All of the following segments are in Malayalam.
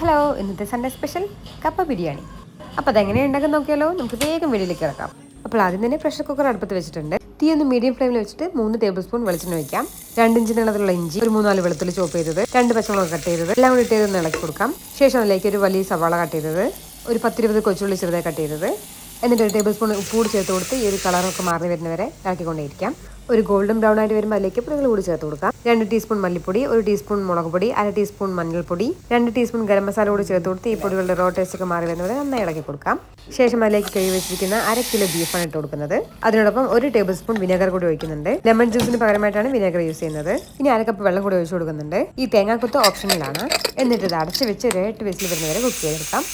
ഹലോ ഇന്നത്തെ സൺഡേ സ്പെഷ്യൽ കപ്പ ബിരിയാണി. അപ്പോൾ അതെങ്ങനെ ഉണ്ടാക്കാൻ നോക്കിയാലോ? നമുക്ക് വേഗം വെളിയിലേക്ക് ഇറക്കാം അപ്പോൾ ആദ്യം തന്നെ പ്രഷർ കുക്കർ അടുപ്പത്ത് വെച്ചിട്ടുണ്ട്. തീ ഒന്ന് മീഡിയം ഫ്ലെയിമിൽ വെച്ചിട്ട് മൂന്ന് ടേബിൾ സ്പൂൺ വെളിച്ചെണ്ണ വയ്ക്കാം രണ്ട് ഇഞ്ച് നീളത്തിലുള്ള ഇഞ്ചി ഒരു മൂന്നാൽ വെളുത്തുള്ളി ചോപ്പ് ചെയ്തത്. രണ്ട് പച്ചമുളക് കട്ട് ചെയ്തത്. എല്ലാം കൂടി ഇട്ട് ഇളക്കി കൊടുക്കാം. ശേഷം അതിലേക്ക് ഒരു വലിയ സവാള കട്ട് ചെയ്തത്. ഒരു പത്തിരുപത് കൊച്ചുള്ളി ചെറുതായി കട്ട് ചെയ്തത്. എന്നിട്ട് ഒരു ടേബിൾ സ്പൂൺ ഉപ്പ് കൂടി ചേർത്ത് കൊടുത്ത് ഈ ഒരു കളറൊക്കെ മാറി വരുന്നവരെ ഇളക്കിക്കൊണ്ടേയിരിക്കാം. ഒരു ഗോൾഡൻ ബ്രൗൺ ആയിട്ട് വരുമ്പോൾ അതിലേക്ക് പുളികൾ കൂടി ചേർത്ത് കൊടുക്കാം. രണ്ട് ടീസ്പൂൺ മല്ലിപ്പൊടി ഒരു ടീസ്പൂൺ മുളക് പൊടി അര ടീസ്പൂൺ മഞ്ഞൾപ്പൊടി രണ്ട് ടീസ്പൂൺ ഗരം മസാല കൂടി ചേർത്ത് കൊടുത്ത് ഈ പൊടികളുടെ റോ ടേസ്റ്റ് ഒക്കെ മാറി വരുന്നവരെ നന്നായി ഇളക്കി കൊടുക്കാം. ശേഷം അതിലേക്ക് കഴുകി വെച്ചിരിക്കുന്ന അര കിലോ ബീഫാണ് ഇട്ട് കൊടുക്കുന്നത്. അതിനോടൊപ്പം ഒരു ടേബിൾ സ്പൂൺ വിനെഗർ കൂടി ഒഴിക്കുന്നുണ്ട്. ലെമൺ ജ്യൂസിന് പകരമായിട്ടാണ് വിനെഗർ യൂസ് ചെയ്യുന്നത്. ഇനി അര കപ്പ് വെള്ളം കൂടി ഒഴിച്ചു കൊടുക്കുന്നുണ്ട്. ഈ തേങ്ങാക്കുത്ത് ഓപ്ഷനിലാണ് എന്നിട്ട് ഇത് അടച്ചു വെച്ച് ഒരു എട്ട് വിസിൽ വരുന്നവരെ കുക്ക് ചെയ്തെടുക്കാം.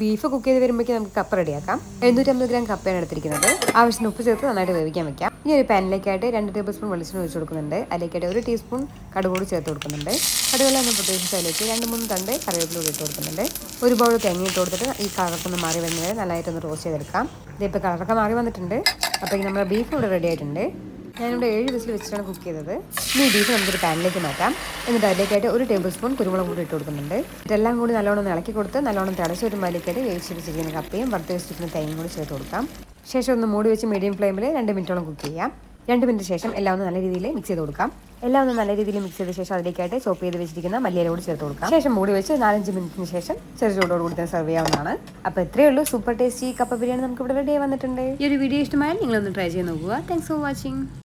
ബീഫ് കുക്ക് ചെയ്ത് വരുമ്പോഴേക്കും നമുക്ക് കപ്പ റെഡിയാക്കാം. എഴുന്നൂറ്റമ്പത് ഗ്രാം കപ്പയാണ് എടുത്തിരിക്കുന്നത്. ആവശ്യത്തിന് ഉപ്പ് ചേർത്ത് നന്നായിട്ട് വേവിക്കാൻ വെക്കാം. ഇനി ഒരു പാനിലേക്കായിട്ട് രണ്ട് ടേബിൾ സ്പൂൺ വെളിച്ചെണ്ണ ഒഴിച്ച് കൊടുക്കുന്നുണ്ട്. അതിലേക്കായിട്ട് ഒരു ടീസ്പൂൺ കടുക് കൂടി ചേർത്ത് കൊടുക്കുന്നുണ്ട്. കടുകളെ നമ്മൾ പ്രത്യേകിച്ച് അതിലേക്ക് രണ്ട് മൂന്ന് തണ്ട് കറിവേപ്പില കൂടി ഇട്ട് കൊടുക്കുന്നുണ്ട്. ഒരു ബൗൾ തേങ്ങ ഇട്ട് കൊടുത്തിട്ട് ഈ കളറൊക്കെ മാറി വരുന്നത് നല്ലതായിട്ടൊന്ന് റോസ്റ്റ് ചെയ്തെടുക്കാം. ഇതിപ്പോൾ കളറൊക്കെ മാറി വന്നിട്ടുണ്ട്. അപ്പോൾ നമ്മുടെ ബീഫ് ഇവിടെ റെഡി ആയിട്ടുണ്ട്. ഞാനിവിടെ ഏഴ് വിസിൽ വെച്ചിട്ടാണ് കുക്ക് ചെയ്തത്. ഇനി ബീഫ് നമുക്കൊരു പാനിലേക്ക് മാറ്റാം. എന്നിട്ട് അതിലേക്കായിട്ട് ഒരു ടേബിൾ സ്പൂൺ കുരുമുളക് കൂടി ഇട്ട് കൊടുക്കുന്നുണ്ട്. ഇതെല്ലാം കൂടി നല്ലോണം ഇളക്കി കൊടുത്ത് നല്ലോണം തിളച്ച് ഒരു മല്ലിക്കായിട്ട് വേവിച്ച് വെച്ചിരിക്കുന്ന കപ്പയും വറുത്ത് വെച്ചിരിക്കുന്ന തേങ്ങയും കൂടി ചേർത്ത് കൊടുക്കാം. ശേഷം ഒന്ന് മൂടി വെച്ച് മീഡിയം ഫ്ലെയിമിൽ രണ്ട് മിനിറ്റോളം കുക്ക് ചെയ്യാം. രണ്ട് മിനിറ്റ് ശേഷം എല്ലാം ഒന്ന് നല്ല രീതിയിൽ മിക്സ് ചെയ്ത് കൊടുക്കാം. എല്ലാം ഒന്ന് നല്ല രീതിയിൽ മിക്സ് ചെയ്ത ശേഷം അതിലേക്കായിട്ട് ചോപ്പ് ചെയ്ത് വെച്ചിരിക്കുന്ന മല്ലിയില കൂടി ചേർത്ത് കൊടുക്കാം. ശേഷം മൂടി വെച്ച് നാലഞ്ച് മിനിറ്റിന് ശേഷം ചെറു ചൂടോട് കൂടി സെർവ് ചെയ്യാവുന്നതാണ്. അപ്പോൾ ഇത്രയേ ഉള്ളൂ. സൂപ്പർ ടേസ്റ്റി കപ്പ ബിരിയാണി നമുക്ക് ഇവിടെ റെഡി വന്നിട്ടുണ്ട്. ഈ ഒരു വീഡിയോ ഇഷ്ടമായാൽ നിങ്ങളൊന്ന് ട്രൈ ചെയ്ത് നോക്കുക. Thanks for watching